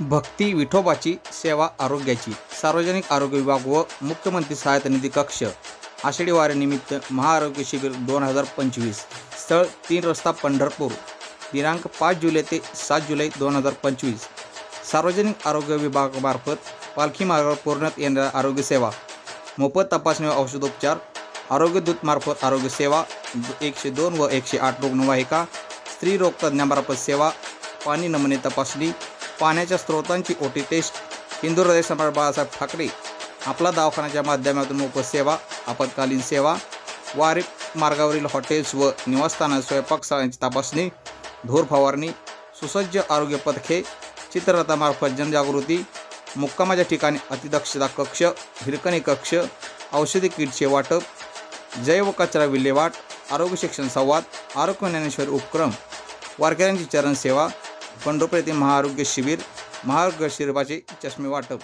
भक्ती विठोबाची सेवा आरोग्याची सार्वजनिक आरोग्य विभाग व मुख्यमंत्री सहायता निधी कक्ष आषाढी वारीनिमित्त महाआरोग्य शिबिर दोन हजार पंचवीस स्थळ तीन रस्ता पंढरपूर दिनांक पाच जुलै ते सात जुलै दोन हजार पंचवीस सार्वजनिक आरोग्य विभागामार्फत पालखी मार्गावर पुरवण्यात येणाऱ्या आरोग्यसेवा मोफत तपासणी व औषधोपचार आरोग्य दूतमार्फत एकशे दोन व एकशे आठ रुग्णवाहिका स्त्री रोगतज्ञामार्फत सेवा पाणी नमुने तपासणी पाण्याच्या स्रोतांची ओटी टेस्ट. हिंदू हृदय सम्राट बाळासाहेब ठाकरे आपला दवाखान्याच्या माध्यमातून मोफत सेवा आपत्कालीन सेवा वारी मार्गावरील हॉटेल्स व निवासस्थानात स्वयंपाकशाळांची तपासणी धूर फवारणी सुसज्ज आरोग्य पथके चित्ररथामार्फत जनजागृती मुक्कामाच्या ठिकाणी अतिदक्षता कक्ष हिरकणी कक्ष औषधी किटचे वाटप जैव कचरा विल्हेवाट आरोग्य शिक्षण संवाद आरोग्य ज्ञानेश्वर उपक्रम वारकऱ्यांची चरणसेवा पंढरपूर येथे महाआरोग्य शिबिर महाआरोग्य शिबिराचे चष्मे वाटप.